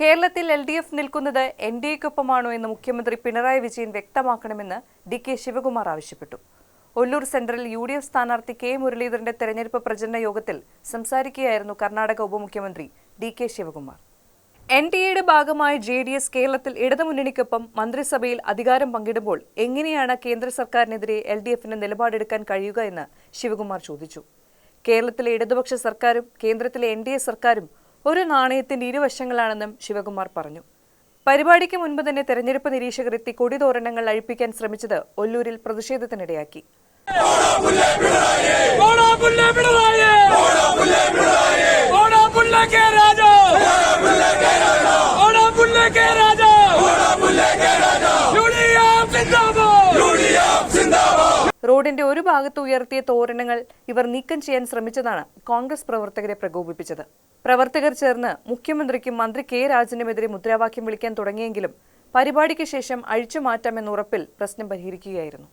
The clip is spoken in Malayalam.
കേരളത്തിൽ എൽ ഡി എഫ് നിൽക്കുന്നത് എൻ ഡി എക്കൊപ്പമാണോ എന്ന് മുഖ്യമന്ത്രി പിണറായി വിജയൻ വ്യക്തമാക്കണമെന്ന് ഡി കെ ശിവകുമാർ ആവശ്യപ്പെട്ടു. Ollur central U D F സ്ഥാനാർത്ഥി കെ മുരളീധരന്റെ തെരഞ്ഞെടുപ്പ് പ്രചരണ യോഗത്തിൽ സംസാരിക്കുകയായിരുന്നു കർണാടക ഉപമുഖ്യമന്ത്രി D K Shivakumar. N D എയുടെ ഭാഗമായ ജെ ഡി എസ് കേരളത്തിൽ ഇടതുമുന്നണിക്കൊപ്പം മന്ത്രിസഭയിൽ അധികാരം പങ്കിടുമ്പോൾ എങ്ങനെയാണ് കേന്ദ്ര സർക്കാരിനെതിരെ എൽ ഡി എഫിന് നിലപാടെടുക്കാൻ കഴിയുക എന്ന് ശിവകുമാർ ചോദിച്ചു. കേരളത്തിലെ ഇടതുപക്ഷ സർക്കാരും കേന്ദ്രത്തിലെ എൻ ഡി എ സർക്കാരും ഒരു നാണയത്തിന്റെ ഇരുവശങ്ങളാണെന്നും ശിവകുമാർ പറഞ്ഞു. പരിപാടിക്ക് മുൻപ് തന്നെ തെരഞ്ഞെടുപ്പ് നിരീക്ഷകർ എത്തി കൊടിതോരണങ്ങൾ അഴിപ്പിക്കാൻ ശ്രമിച്ചത് ഒല്ലൂരിൽ പ്രതിഷേധത്തിനിടയാക്കി. റോഡിന്റെ ഒരു ഭാഗത്ത് ഉയർത്തിയ തോരണങ്ങൾ ഇവർ നീക്കം ചെയ്യാൻ ശ്രമിച്ചതാണ് കോൺഗ്രസ് പ്രവർത്തകരെ പ്രകോപിപ്പിച്ചത്. പ്രവർത്തകർ ചേർന്ന് മുഖ്യമന്ത്രിക്കും മന്ത്രി കെ രാജനുമെതിരെ മുദ്രാവാക്യം വിളിക്കാൻ തുടങ്ങിയെങ്കിലും പരിപാടിക്ക് ശേഷം അഴിച്ചുമാറ്റാമെന്ന ഉറപ്പിൽ പ്രശ്നം പരിഹരിക്കുകയായിരുന്നു.